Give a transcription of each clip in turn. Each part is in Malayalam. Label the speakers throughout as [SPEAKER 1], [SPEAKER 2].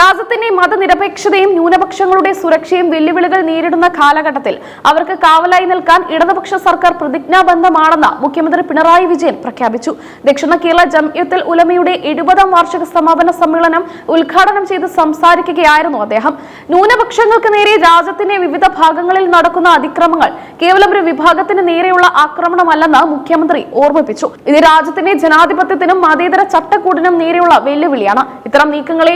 [SPEAKER 1] രാജ്യത്തിന്റെ മതനിരപേക്ഷതയും ന്യൂനപക്ഷങ്ങളുടെ സുരക്ഷയും വെല്ലുവിളികൾ നേരിടുന്ന കാലഘട്ടത്തിൽ അവർക്ക് കാവലായി നിൽക്കാൻ ഇടതുപക്ഷ സർക്കാർ പ്രതിജ്ഞാബദ്ധമാണെന്ന് മുഖ്യമന്ത്രി പിണറായി വിജയൻ പ്രഖ്യാപിച്ചു. ദക്ഷിണ കേരള ജംയത്തിൽ ഉലമയുടെ എഴുപതാം വാർഷിക സമാപന സമ്മേളനം ഉദ്ഘാടനം ചെയ്ത് സംസാരിക്കുകയായിരുന്നു അദ്ദേഹം. ന്യൂനപക്ഷങ്ങൾക്ക് നേരെ രാജ്യത്തിന്റെ വിവിധ ഭാഗങ്ങളിൽ നടക്കുന്ന അതിക്രമങ്ങൾ കേവലം ഒരു വിഭാഗത്തിന് നേരെയുള്ള ആക്രമണമല്ലെന്ന് മുഖ്യമന്ത്രി ഓർമ്മിപ്പിച്ചു. ഇത് രാജ്യത്തിന്റെ ജനാധിപത്യത്തിനും മതേതര ചട്ടക്കൂടിനും നേരെയുള്ള വെല്ലുവിളിയാണ്. ഇത്തരം നീക്കങ്ങളെ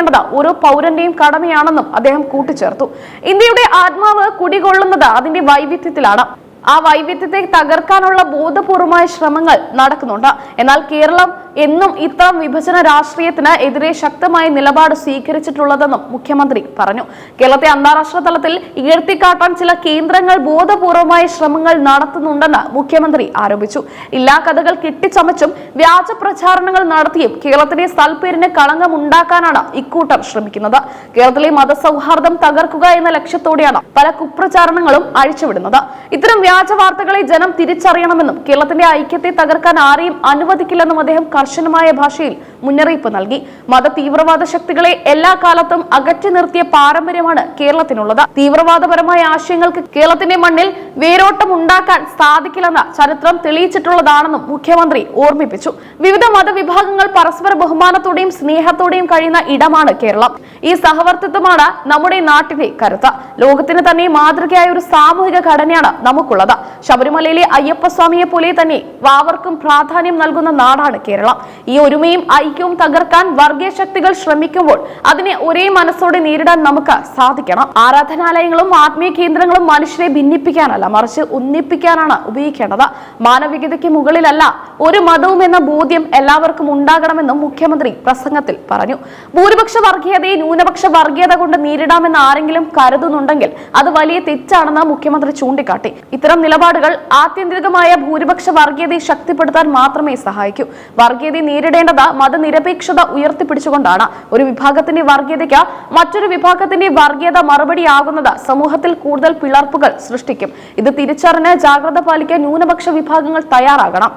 [SPEAKER 1] പ്രതിരോധിക്കേണ്ടത് ഓരോ പൗരന്റെയും കടമയാണെന്നും അദ്ദേഹം കൂട്ടിച്ചേർത്തു. ഇന്ത്യയുടെ ആത്മാവ് കുടികൊള്ളുന്നത് അതിന്റെ വൈവിധ്യത്തിലാണ്. ആ വൈവിധ്യത്തെ തകർക്കാനുള്ള ബോധപൂർവമായ ശ്രമങ്ങൾ നടക്കുന്നുണ്ട്. എന്നാൽ കേരളം എന്നും ഇത്തരം വിഭജന രാഷ്ട്രീയത്തിന് എതിരെ ശക്തമായ നിലപാട് സ്വീകരിച്ചിട്ടുള്ളതെന്നും മുഖ്യമന്ത്രി പറഞ്ഞു. കേരളത്തെ അന്താരാഷ്ട്ര തലത്തിൽ ഉയർത്തിക്കാട്ടാൻ ചില കേന്ദ്രങ്ങൾ ബോധപൂർവമായ ശ്രമങ്ങൾ നടത്തുന്നുണ്ടെന്ന് മുഖ്യമന്ത്രി ആരോപിച്ചു. എല്ലാ കഥകൾ കെട്ടിച്ചമച്ചും വ്യാജ പ്രചാരണങ്ങൾ നടത്തിയും കേരളത്തിന്റെ സൽപ്പേരിന് കളങ്കമുണ്ടാക്കാനാണ് ഇക്കൂട്ടർ ശ്രമിക്കുന്നത്. കേരളത്തിലെ മതസൗഹാർദ്ദം തകർക്കുക എന്ന ലക്ഷ്യത്തോടെയാണ് പല കുപ്രചാരണങ്ങളും അഴിച്ചുവിടുന്നത്. ഇത്തരം വ്യാജ വാർത്തകളെ ജനം തിരിച്ചറിയണമെന്നും കേരളത്തിന്റെ ഐക്യത്തെ തകർക്കാൻ ആരെയും അനുവദിക്കില്ലെന്നും അദ്ദേഹം കർശനമായ ഭാഷയിൽ മുന്നറിയിപ്പ് നൽകി. മത തീവ്രവാദ ശക്തികളെ എല്ലാ കാലത്തും അകറ്റി നിർത്തിയ പാരമ്പര്യമാണ് കേരളത്തിനുള്ളത്. തീവ്രവാദപരമായ ആശയങ്ങൾക്ക് കേരളത്തിന്റെ മണ്ണിൽ വേരോട്ടം ഉണ്ടാക്കാൻ സാധിക്കില്ലെന്ന് ചരിത്രം തെളിയിച്ചിട്ടുള്ളതാണെന്നും മുഖ്യമന്ത്രി ഓർമ്മിപ്പിച്ചു. വിവിധ മതവിഭാഗങ്ങൾ പരസ്പര ബഹുമാനത്തോടെയും സ്നേഹത്തോടെയും കഴിയുന്ന ഇടമാണ് കേരളം. ഈ സഹവർത്തിത്വമാണ് നമ്മുടെ നാട്ടിന്റെ കരുത്ത്. ലോകത്തിന് തന്നെ മാതൃകയായ ഒരു സാമൂഹിക ഘടനയാണ് നമുക്കുള്ളത്. ശബരിമലയിലെ അയ്യപ്പസ്വാമിയെ പോലെ തന്നെ വാവർക്കും പ്രാധാന്യം നൽകുന്ന നാടാണ് കേരളം. ഈ ഒരുമയും ഐക്യവും തകർക്കാൻ വർഗീയ ശക്തികൾ ശ്രമിക്കുമ്പോൾ അതിനെ ഒരേ മനസ്സോടെ നേരിടാൻ നമുക്ക് സാധിക്കണം. ആരാധനാലയങ്ങളും ആത്മീയ കേന്ദ്രങ്ങളും മനുഷ്യരെ ഭിന്നിപ്പിക്കാനല്ല മറിച്ച് ഉന്നിപ്പിക്കാനാണ് ഉപയോഗിക്കേണ്ടത്. മാനവികതയ്ക്ക് മുകളിലല്ല ഒരു മതവും എന്ന ബോധ്യം എല്ലാവർക്കും ഉണ്ടാകണമെന്നും മുഖ്യമന്ത്രി പ്രസംഗത്തിൽ പറഞ്ഞു. ഭൂരിപക്ഷ വർഗീയതയെ ന്യൂനപക്ഷ വർഗീയത കൊണ്ട് നേരിടാമെന്ന് ആരെങ്കിലും കരുതുന്നുണ്ടെങ്കിൽ അത് വലിയ തെറ്റാണെന്ന് മുഖ്യമന്ത്രി ചൂണ്ടിക്കാട്ടി. ഇത്തരം നിലപാടുകൾ ആത്യന്തികമായ ഭൂരിപക്ഷ വർഗീയതയെ ശക്തിപ്പെടുത്താൻ മാത്രമേ സഹായിക്കൂ. വർഗീയതയെ നേരിടേണ്ടത് മതനിരപേക്ഷത ഉയർത്തിപ്പിടിച്ചുകൊണ്ടാണ്. ഒരു വിഭാഗത്തിന്റെ വർഗീയതയ്ക്ക് മറ്റൊരു വിഭാഗത്തിന്റെ വർഗീയത മറുപടിയാകുന്നത് സമൂഹത്തിൽ കൂടുതൽ പിളർപ്പുകൾ സൃഷ്ടിക്കും. ഇത് തിരിച്ചറിഞ്ഞ് ജാഗ്രത പാലിക്കാൻ ന്യൂനപക്ഷ വിഭാഗങ്ങൾ തയ്യാറാകണം.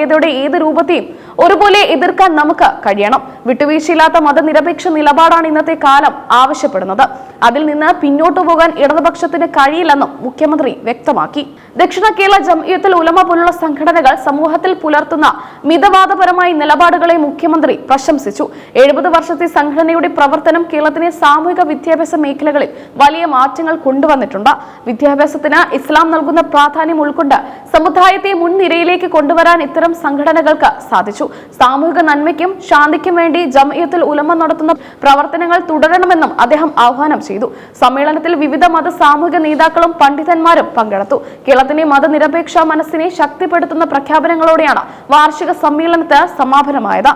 [SPEAKER 1] വർഗീയതയുടെ ഏത് രൂപത്തെയും ഒരുപോലെ എതിർക്കാൻ നമുക്ക് കഴിയണം. വിട്ടുവീഴ്ചയില്ലാത്ത മതനിരപേക്ഷ നിലപാടാണ് ഇന്നത്തെ കാലം ആവശ്യപ്പെടുന്നത്. അതിൽ നിന്ന് പിന്നോട്ടു പോകാൻ ഇടതുപക്ഷത്തിന് കഴിയില്ലെന്നും മുഖ്യമന്ത്രി വ്യക്തമാക്കി. ദക്ഷിണ കേരള ജംഇയത്തിൽ ഉലമ പോലുള്ള സംഘടനകൾ സമൂഹത്തിൽ പുലർത്തുന്ന മിതവാദപരമായ നിലപാടുകളെ മുഖ്യമന്ത്രി പ്രശംസിച്ചു. എഴുപത് വർഷത്തെ സംഘടനയുടെ പ്രവർത്തനം കേരളത്തിലെ സാമൂഹിക വിദ്യാഭ്യാസ മേഖലകളിൽ വലിയ മാറ്റങ്ങൾ കൊണ്ടുവന്നിട്ടുണ്ട്. വിദ്യാഭ്യാസത്തിന് ഇസ്ലാം നൽകുന്ന പ്രാധാന്യം ഉൾക്കൊണ്ട് സമുദായത്തെ മുൻനിരയിലേക്ക് കൊണ്ടുവരാൻ ഇത്തരം സംഘടനകൾക്ക് സാധിച്ചു. സാമൂഹിക നന്മയ്ക്കും ശാന്തിക്കും വേണ്ടി ജമയത്തിൽ ഉലമ നടത്തുന്ന പ്രവർത്തനങ്ങൾ തുടരണമെന്നും അദ്ദേഹം ആഹ്വാനം ചെയ്തു. സമ്മേളനത്തിൽ വിവിധ മത സാമൂഹിക നേതാക്കളും പണ്ഡിതന്മാരും പങ്കെടുത്തു. കേരളത്തിന്റെ മതനിരപേക്ഷ മനസ്സിനെ ശക്തിപ്പെടുത്തുന്ന പ്രഖ്യാപനങ്ങളോടെയാണ് വാർഷിക സമ്മേളനത്തിന് സമാപനമായത്.